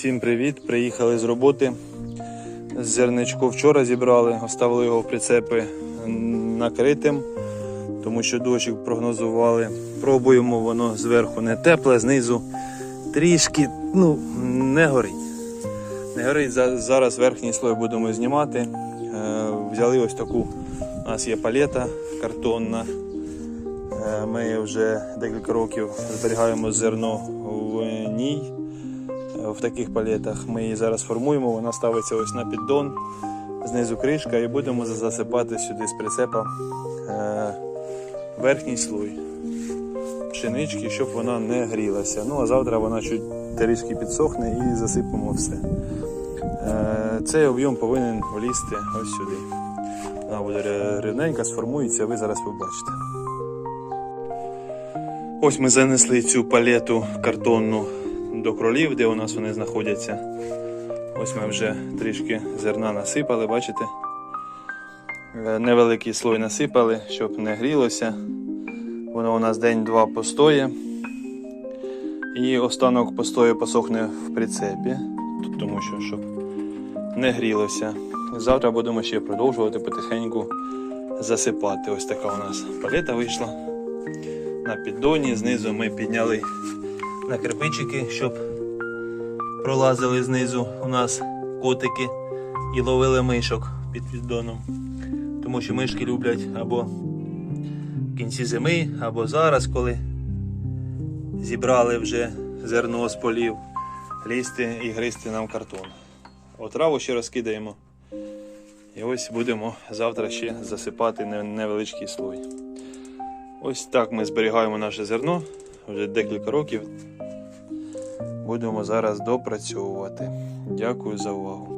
Всім привіт! Приїхали з роботи. Зерничко вчора зібрали, оставили його в прицепи накритим, тому що дощик прогнозували. Пробуємо, воно зверху не тепле, знизу трішки ну, не горить. Не горить. Зараз верхній слой будемо знімати. Е, Взяли ось таку. У нас є палета картонна. Е, Ми вже декілька років зберігаємо зерно в ній. В таких палетах ми її зараз формуємо. Вона ставиться ось на піддон, знизу кришка, і будемо засипати сюди з прицепа е, верхній слой пшенички, щоб вона не грілася. Ну а завтра вона чуть трішки підсохне і засипемо все. Е, Цей об'єм повинен влізти ось сюди. Вона буде рівненька, сформується, ви зараз побачите. Ось ми занесли цю палету картонну до кролів, де у нас вони знаходяться. Ось ми вже трішки зерна насипали, бачите? Е, Невеликий слой насипали, щоб не грілося. Воно у нас день-два постоє. І останок постою посохне в прицепі, тому що щоб не грілося. Завтра будемо ще продовжувати потихеньку засипати. Ось така у нас палета вийшла на піддоні. Знизу ми підняли на кирпичики, щоб пролазили знизу у нас котики і ловили мишок під піддоном. Тому що мишки люблять або в кінці зими, або зараз, коли зібрали вже зерно з полів, лізти і гризти нам картон. Отраву ще розкидаємо. І ось будемо завтра ще засипати невеличкий слой. Ось так ми зберігаємо наше зерно вже декілька років. Будемо зараз допрацьовувати. Дякую за увагу.